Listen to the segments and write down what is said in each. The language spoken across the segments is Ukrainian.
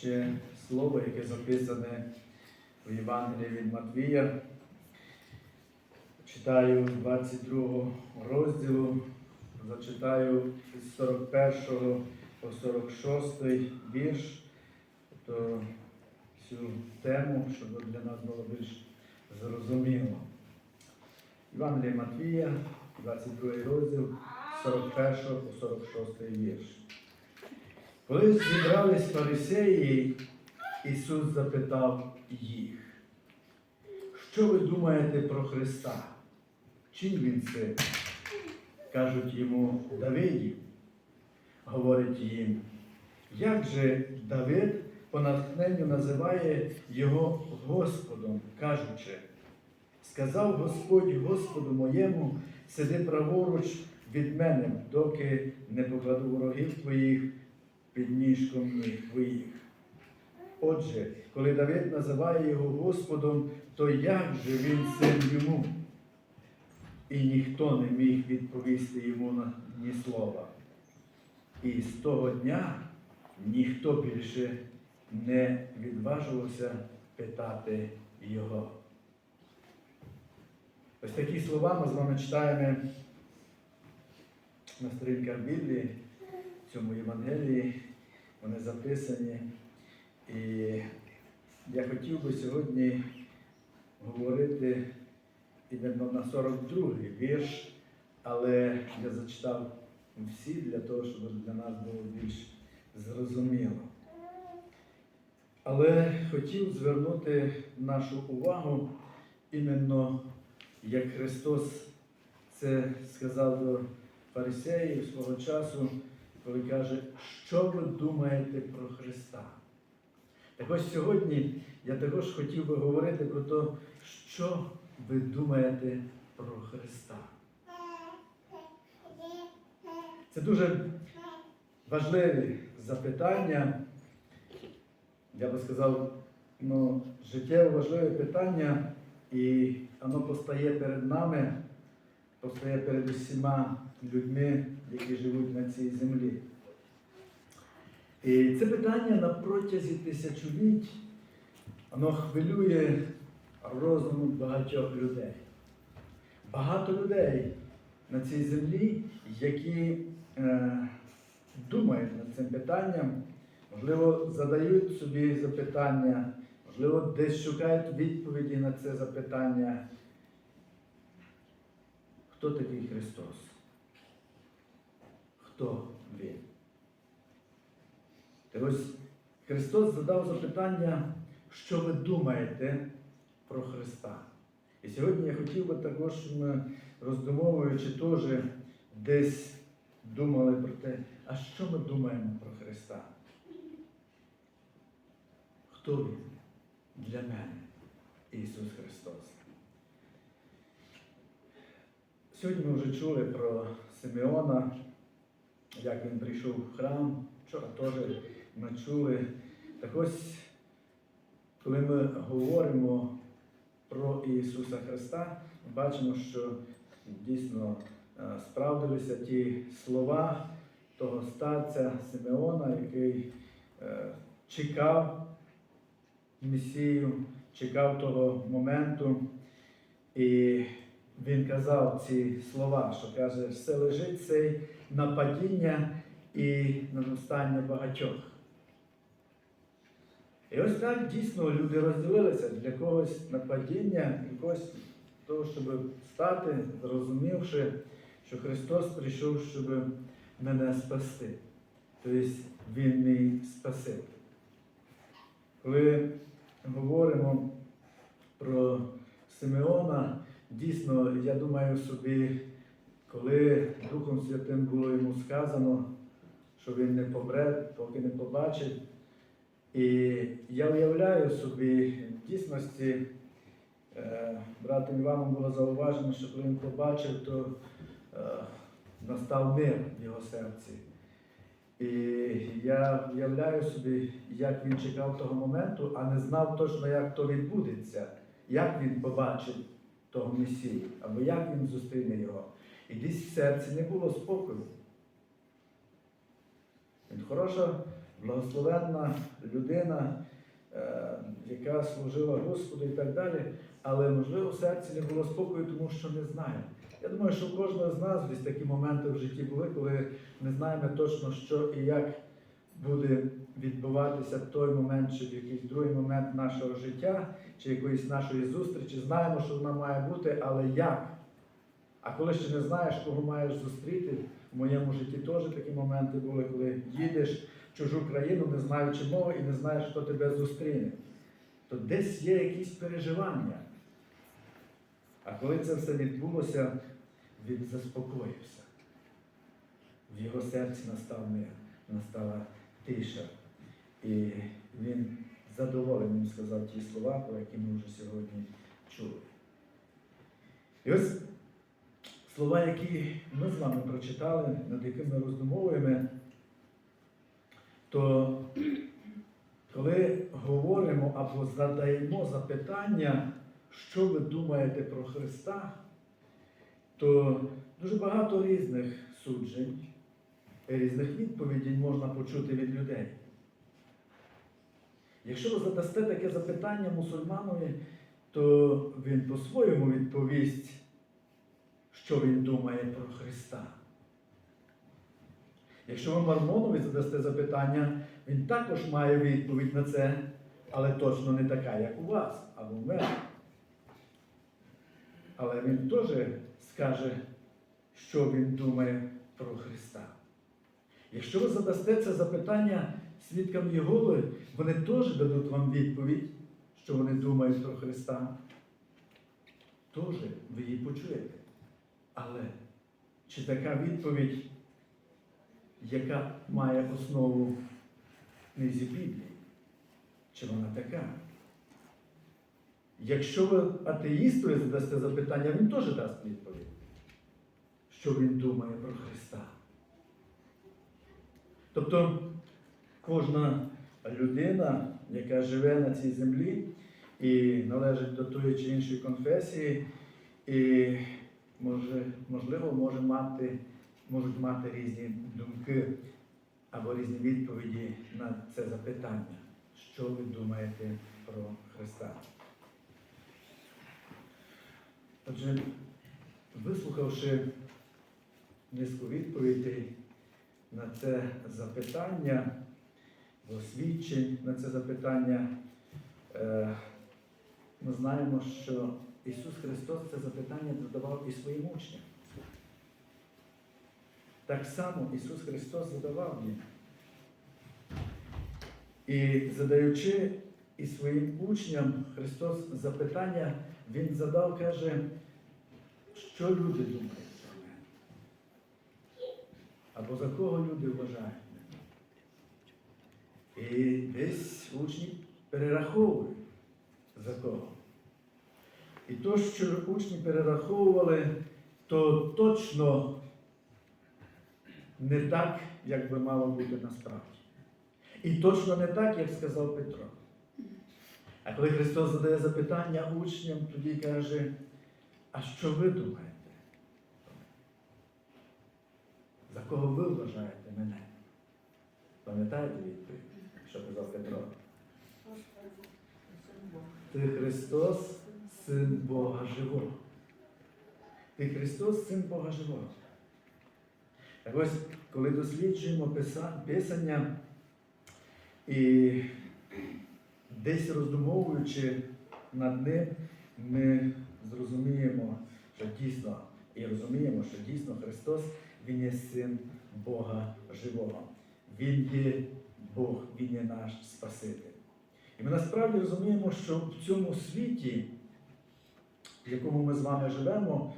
ще слово, яке записане у Євангелії від Матвія. Читаю 22 розділу, зачитаю з 41 по 46 вірш, тобто цю тему, щоб для нас було більш зрозуміло. Євангелія Матвія, 22 розділ, 41 по 46 вірш. Коли зібрались фарисеї, Ісус запитав їх, що ви думаєте про Христа? Чим він це? Кажуть йому Давидів. Говорить їм, як же Давид по натхненню називає його Господом, кажучи, сказав Господь Господу моєму, сиди праворуч від мене, доки не покладу ворогів твоїх під ніжком ніг твоїх. Отже, коли Давид називає його Господом, то як же він син йому? І ніхто не міг відповісти йому на ні слова. І з того дня ніхто більше не відважувався питати його. Ось такі слова ми з вами читаємо на сторінках Біблії, цьому Євангелії. Вони записані. І я хотів би сьогодні говорити іменно на 42-й вірш, але я зачитав всі для того, щоб для нас було більш зрозуміло. Але хотів звернути нашу увагу іменно як Христос це сказав до фарисеїв свого часу, коли каже, що ви думаєте про Христа? Так ось сьогодні я також хотів би говорити про те, що ви думаєте про Христа. Це дуже важливі запитання, я би сказав, ну, життєво важливе питання, і воно постає перед нами, постає перед усіма людьми, які живуть на цій землі. І це питання на протязі тисячоліть, воно хвилює розум багатьох людей. Багато людей на цій землі, які е, думають над цим питанням, можливо, задають собі запитання, можливо, десь шукають відповіді на це запитання. Хто такий Христос? Хто Він? Так ось Христос задав запитання, що ви думаєте про Христа. І сьогодні я хотів би також, роздумовуючи теж, десь думали про те, а що ми думаємо про Христа? Хто Він для мене? Ісус Христос. Сьогодні ми вже чули про Симеона, як він прийшов в храм. Вчора теж ми чули. Так ось, коли ми говоримо про Ісуса Христа, ми бачимо, що дійсно е, справдилися ті слова того старця Симеона, який е, чекав Месію, чекав того моменту. І він казав ці слова, що каже, все лежить цей на падіння і на настання багатьох. І ось так дійсно люди розділилися для когось на падіння, для когось того, щоб стати, зрозумівши, що Христос прийшов, щоб мене спасти. Тобто Він мій Спаситель. Коли говоримо про Симеона, дійсно, я думаю собі, коли Духом Святим було йому сказано, що він не помре, поки не побачить. І я уявляю собі, в дійсності, е, братом Іваном було зауважено, що коли він побачив, то е, настав мир в його серці. І я уявляю собі, як він чекав того моменту, а не знав точно, як то відбудеться, як він побачить того Месію, або як він зустріне його. І десь в серці не було спокою. Він хороша благословенна людина, е, яка служила Господу і так далі, але можливо в серці не було спокою, тому що не знає. Я думаю, що у кожного з нас десь такі моменти в житті були, коли не знаємо точно, що і як буде відбуватися в той момент, чи в якийсь другий момент нашого життя, чи якоїсь нашої зустрічі. Знаємо, що вона має бути, але як? А коли ще не знаєш, кого маєш зустріти, в моєму житті теж такі моменти були, коли їдеш в чужу країну, не знаючи мови і не знаєш, хто тебе зустріне. То десь є якісь переживання. А коли це все відбулося, він заспокоївся. В його серці настав мир, настала тиша. І він задоволеним сказав ті слова, про які ми вже сьогодні чули. І ось слова, які ми з вами прочитали, над якими ми роздумовуємо, то коли говоримо або задаємо запитання, що ви думаєте про Христа, то дуже багато різних суджень, різних відповідей можна почути від людей. Якщо ви задасте таке запитання мусульманові, то він по-своєму відповість, що він думає про Христа. Якщо ви Мормонові задасте запитання, він також має відповідь на це, але точно не така, як у вас або в мене. Але він теж скаже, що він думає про Христа. Якщо ви задасте це запитання свідкам Єгови, вони теж дадуть вам відповідь, що вони думають про Христа. Теж ви її почуєте. Але чи така відповідь, яка має основу в книзі Біблії? Чи вона така? Якщо ви атеїстові задасте запитання, він теж дасть відповідь, що він думає про Христа. Тобто кожна людина, яка живе на цій землі і належить до тої чи іншої конфесії, і може, можливо, може мати, можуть мати різні думки або різні відповіді на це запитання. Що ви думаєте про Христа? Отже, вислухавши низку відповідей на це запитання, освідчень на це запитання, е, ми знаємо, що Ісус Христос це запитання задавав і своїм учням. Так само Ісус Христос задавав їм. І задаючи і своїм учням Христос запитання, Він задав, каже, що люди думають про мене? Або за кого люди вважають? І десь учні перераховують за кого. І то, що учні перераховували, то точно не так, як би мало бути насправді. І точно не так, як сказав Петро. А коли Христос задає запитання учням, тоді каже, а що ви думаєте? За кого ви вважаєте мене? Пам'ятаєте відповідь, що казав Петро? Ти Христос, Син Бога Живого. Ти Христос, Син Бога Живого. Так ось, коли досліджуємо Писання і десь роздумовуючи над ним, ми зрозуміємо, що дійсно, і розуміємо, що дійсно Христос, Він є син Бога Живого. Він є Бог, Він є наш Спаситель. І ми насправді розуміємо, що в цьому світі, в якому ми з вами живемо,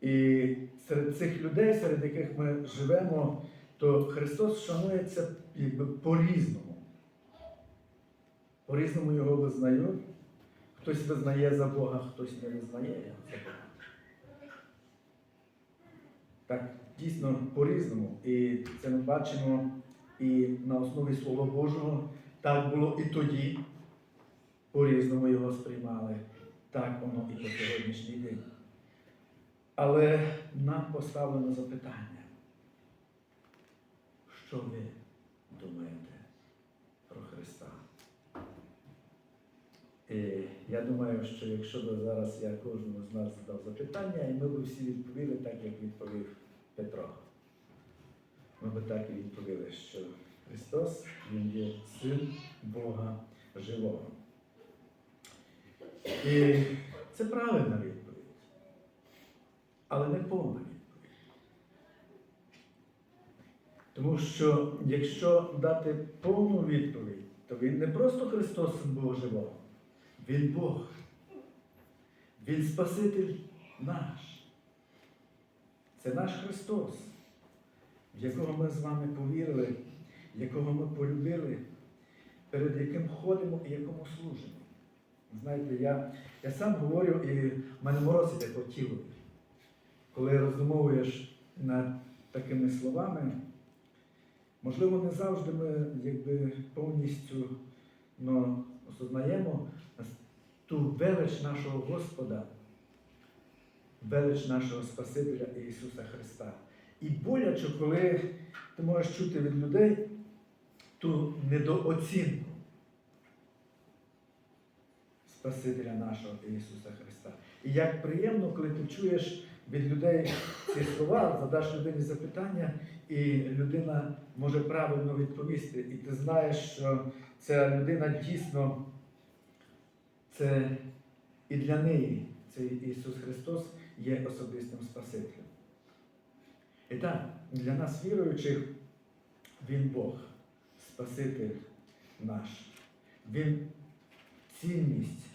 і серед цих людей, серед яких ми живемо, то Христос шанується по-різному. По-різному його визнають. Хтось визнає за Бога, хтось не визнає за Бога. Так, дійсно по-різному. І це ми бачимо і на основі Слова Божого. Так було і тоді, по-різному його сприймали. Так воно і по сьогоднішній день. Але нам поставлено запитання, що ви думаєте про Христа? І я думаю, що якщо б зараз я кожному з нас задав запитання, і ми б всі відповіли так, як відповів Петро. Ми б так і відповіли, що Христос Він є син Бога живого. І це правильна відповідь, але не повна відповідь. Тому що якщо дати повну відповідь, то Він не просто Христос Син Бога живого, Він Бог. Він Спаситель наш. Це наш Христос, в якого ми з вами повірили, якого ми полюбили, перед яким ходимо і якому служимо. Знаєте, я, я сам говорю, і в мене морозить по тілу. Коли роздумовуєш над такими словами, можливо, не завжди ми якби, повністю ну, осознаємо ту велич нашого Господа, велич нашого Спасителя Ісуса Христа. І боляче, коли ти можеш чути від людей ту недооцінку Спасителя нашого Ісуса Христа. І як приємно, коли ти чуєш від людей ці слова, задаш людині запитання, і людина може правильно відповісти. І ти знаєш, що ця людина дійсно це і для неї цей Ісус Христос є особистим Спасителем. І так, для нас, віруючих, Він Бог, Спаситель наш. Він цінність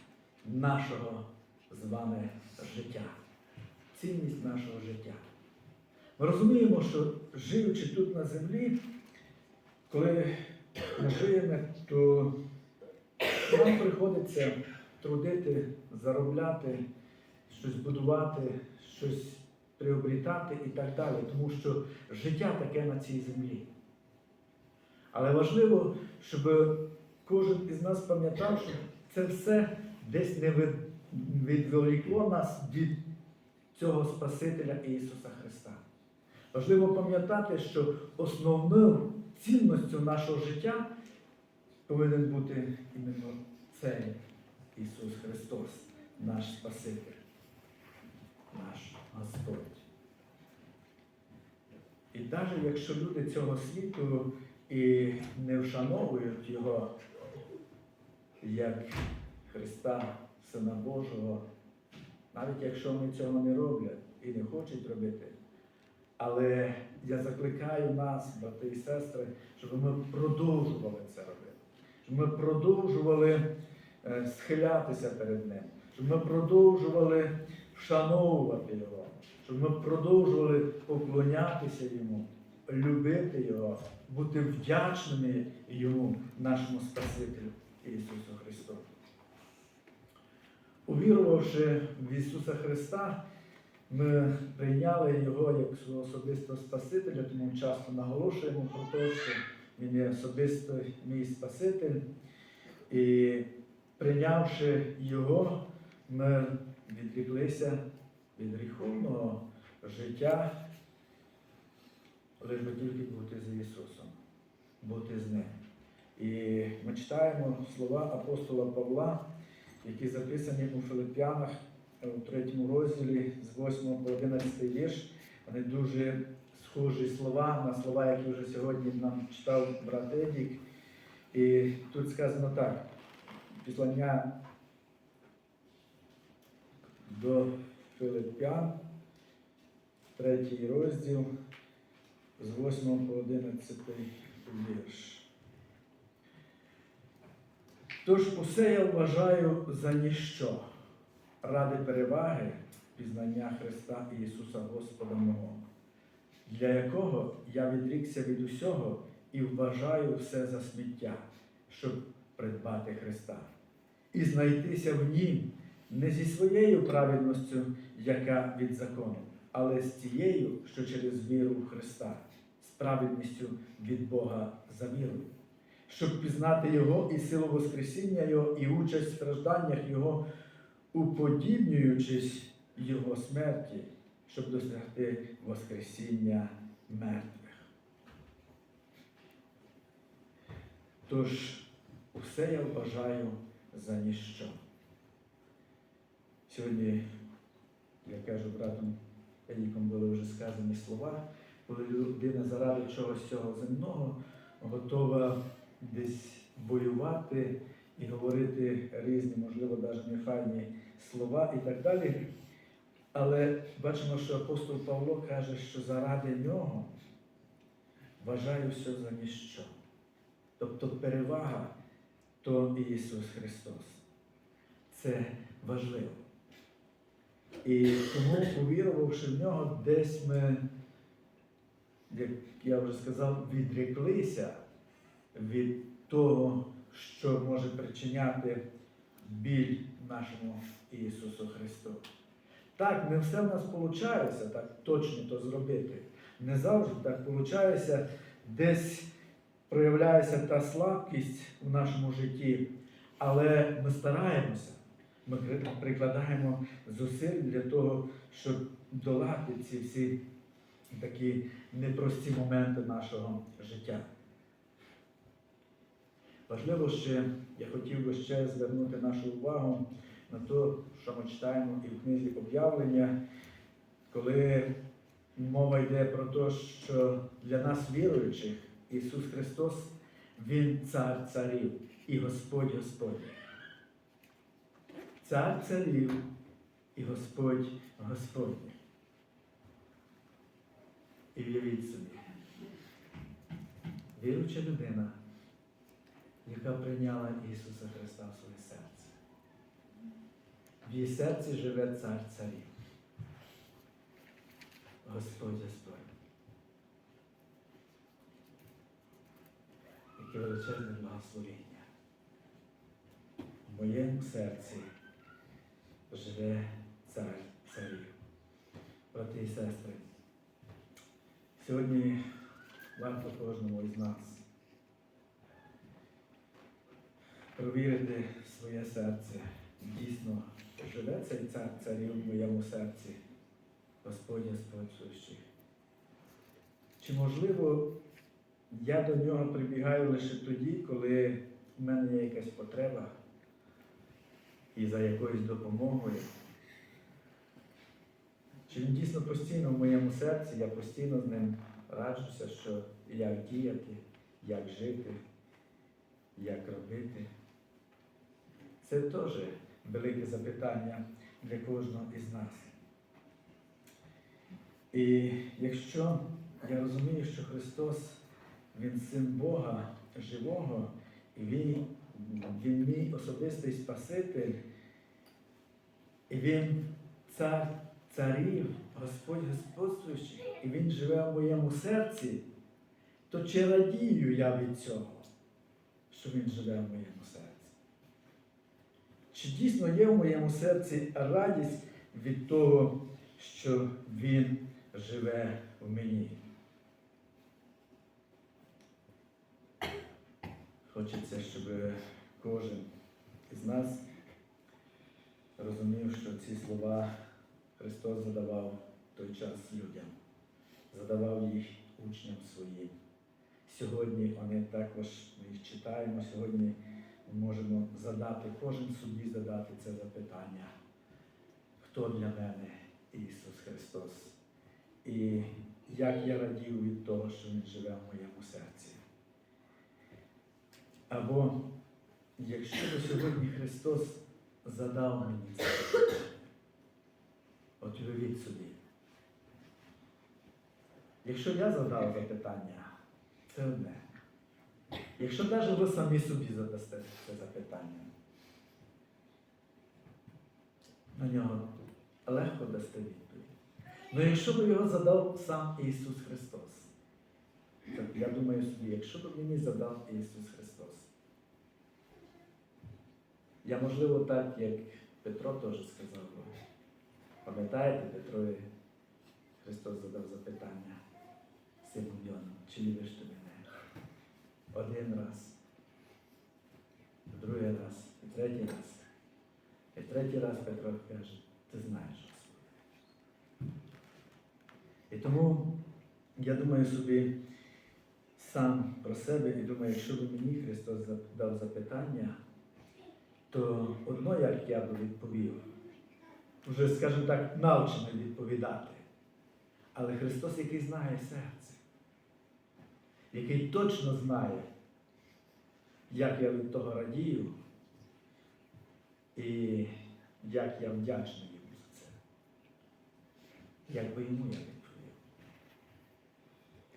нашого з вами життя. Цінність нашого життя. Ми розуміємо, що живучи тут на землі, коли ми живемо, то нам приходиться трудити, заробляти, щось будувати, щось приобрітати і так далі, тому що життя таке на цій землі. Але важливо, щоб кожен із нас пам'ятав, що це все десь не відволікло нас від цього Спасителя Ісуса Христа. Важливо пам'ятати, що основною цінністю нашого життя повинен бути іменно цей Ісус Христос, наш Спаситель, наш Господь. І навіть якщо люди цього світу і не вшановують Його як Христа, Сина Божого, навіть якщо вони цього не роблять і не хочуть робити. Але я закликаю нас, брати і сестри, щоб ми продовжували це робити, щоб ми продовжували е, схилятися перед Ним, щоб ми продовжували вшановувати Його, щоб ми продовжували поклонятися Йому, любити Його, бути вдячними Йому, нашому Спасителю Ісусу Христу. Увірувавши в Ісуса Христа, ми прийняли Його як свого особистого Спасителя, тому часто наголошуємо про те, що Він є особистий мій Спаситель. І прийнявши Його, ми відріклися від гріховного життя, лише тільки бути з Ісусом, бути з Ним. І ми читаємо слова апостола Павла, які записані у Филип'янах у третьому розділі з 8 по 11 вірш. Вони дуже схожі слова на слова, які вже сьогодні нам читав брат Едік. І тут сказано так: післання до Филип'ян, третій розділ з 8 по 11 вірш. Тож усе я вважаю за ніщо ради переваги пізнання Христа Ісуса Господа мого, для якого я відрікся від усього і вважаю все за сміття, щоб придбати Христа, і знайтися в Нім не зі своєю праведністю, яка від закону, але з тією, що через віру в Христа, з праведністю від Бога за вірою щоб пізнати Його і силу Воскресіння Його, і участь в стражданнях Його, уподібнюючись Його смерті, щоб досягти Воскресіння мертвих. Тож, усе я вважаю за ніщо. Сьогодні, як кажу братом Еліком, були вже сказані слова, коли людина заради чогось цього земного готова десь воювати і говорити різні, можливо, навіть нефайні слова і так далі. Але бачимо, що апостол Павло каже, що заради нього вважаю все за ніщо. Тобто перевага то Ісус Христос. Це важливо. І тому, увірувавши в нього, десь ми, як я вже сказав, відреклися від того, що може причиняти біль нашому Ісусу Христу. Так, не все в нас виходить так точно то зробити. Не завжди так виходить, десь проявляється та слабкість у нашому житті, але ми стараємося, ми прикладаємо зусиль для того, щоб долати ці всі такі непрості моменти нашого життя. Важливо ще, я хотів би ще звернути нашу увагу на те, що ми читаємо і в книзі об'явлення, коли мова йде про те, що для нас віруючих Ісус Христос, Він цар царів і Господь Господь. Цар царів і Господь Господній. І віріть собі, віруюча людина, яка прийняла Ісуса Христа в своє серце. В її серці живе цар царів. Господь Господь. Яке величезне благословення. В моєму серці живе цар царів. Брати і сестри, сьогодні варто кожному із нас провірити своє серце. Дійсно, живе цей цар царів в моєму серці, Господь Господь сущий. Чи можливо я до нього прибігаю лише тоді, коли в мене є якась потреба і за якоюсь допомогою? Чи він дійсно постійно в моєму серці, я постійно з ним раджуся, що як діяти, як жити, як робити? Це теж велике запитання для кожного із нас. І якщо я розумію, що Христос, Він син Бога живого, і Він, він мій особистий Спаситель, і Він цар царів, Господь господствуючий, і Він живе в моєму серці, то чи радію я від цього, що Він живе в моєму серці? Чи дійсно є в моєму серці радість від того, що Він живе в мені? Хочеться, щоб кожен із нас розумів, що ці слова Христос задавав той час людям, задавав їх учням своїм. Сьогодні вони також ми їх читаємо, сьогодні ми можемо задати, кожен собі задати це запитання. Хто для мене Ісус Христос? І як я радів від того, що Він живе в моєму серці. Або якщо би сьогодні Христос задав мені це от уявіть собі. Якщо я задав запитання, це одне. Якщо навіть ви самі собі задасте це запитання, на нього легко дасте відповідь. Ну якщо б його задав сам Ісус Христос, то я думаю собі, якщо б мені задав Ісус Христос, я можливо так, як Петро теж сказав, пам'ятаєте, Петрові Христос задав запитання Симон Йону, чи любиш ти мене? Один раз, другий раз, і третій раз. І третій раз Петро каже, ти знаєш Господи. І тому я думаю собі сам про себе і думаю, якщо б мені Христос дав запитання, то одно, як я би відповів, вже, скажімо так, навчений відповідати. Але Христос, який знає серце, який точно знає, як я від того радію, і як я вдячний йому за це. Як би йому я відповів.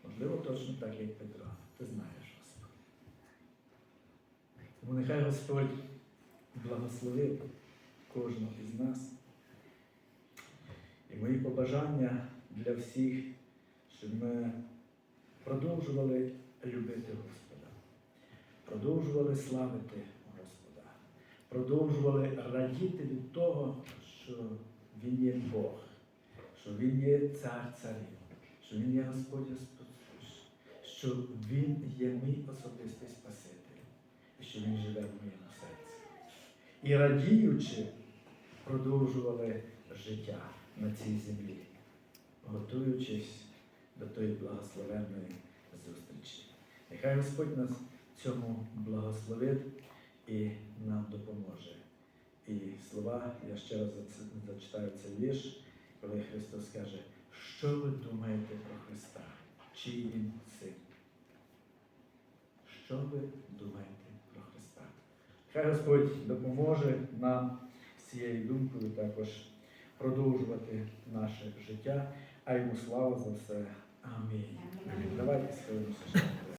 Можливо, точно так, як Петро. Ти знаєш, Господи. Тому нехай Господь благословив кожного із нас. І мої побажання для всіх, щоб ми продовжували любити Господа, продовжували славити Господа, продовжували радіти від того, що Він є Бог, що Він є цар царів, що Він є Господь Господь, що Він є мій особистий Спаситель, і що Він живе в серці. І радіючи, продовжували життя на цій землі, готуючись до тої благословенної зустрічі. Нехай Господь нас цьому благословить і нам допоможе. І слова, я ще раз зачитаю цей вірш, коли Христос каже, що ви думаєте про Христа? Чий він син? Що ви думаєте? Хай Господь допоможе нам з цією думкою також продовжувати наше життя, а йому слава за все. Амінь. Давайте схилимося.